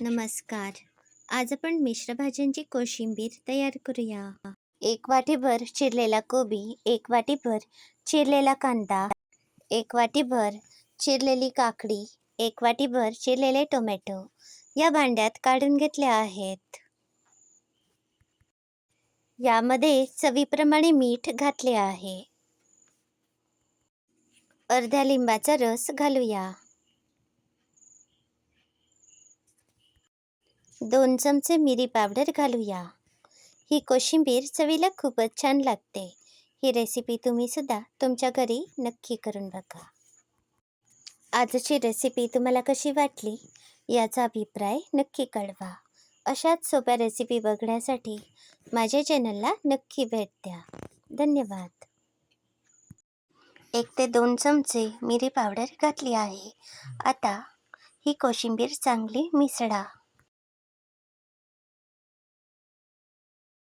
नमस्कार. आज आपण मिश्र भाज्यांची कोशिंबीर तयार करूया. एक वाटीभर चिरलेला कोबी एक वाटीभर चिरलेला कांदा एक वाटीभर चिरलेली काकडी एक वाटीभर चिरलेले टोमॅटो या भांड्यात काढून घेतले आहेत. यामध्ये चवीप्रमाणे मीठ घातले आहे. अर्ध्या लिंबाचा रस घालूया. दोन चमचे मिरी पावडर घालूया. ही कोशिंबीर चवीला खूपच छान लागते. ही रेसिपी तुम्ही सुद्धा तुमच्या घरी नक्की करून बघा. आजची रेसिपी तुम्हाला कशी वाटली? याचा अभिप्राय नक्की कळवा. अशाच सोप्या रेसिपी बघण्यासाठी माझ्या चॅनलला नक्की भेट द्या. धन्यवाद. एक ते दोन चमचे मिरी पावडर घातली आहे. आता ही कोशिंबीर चांगली मिसळा.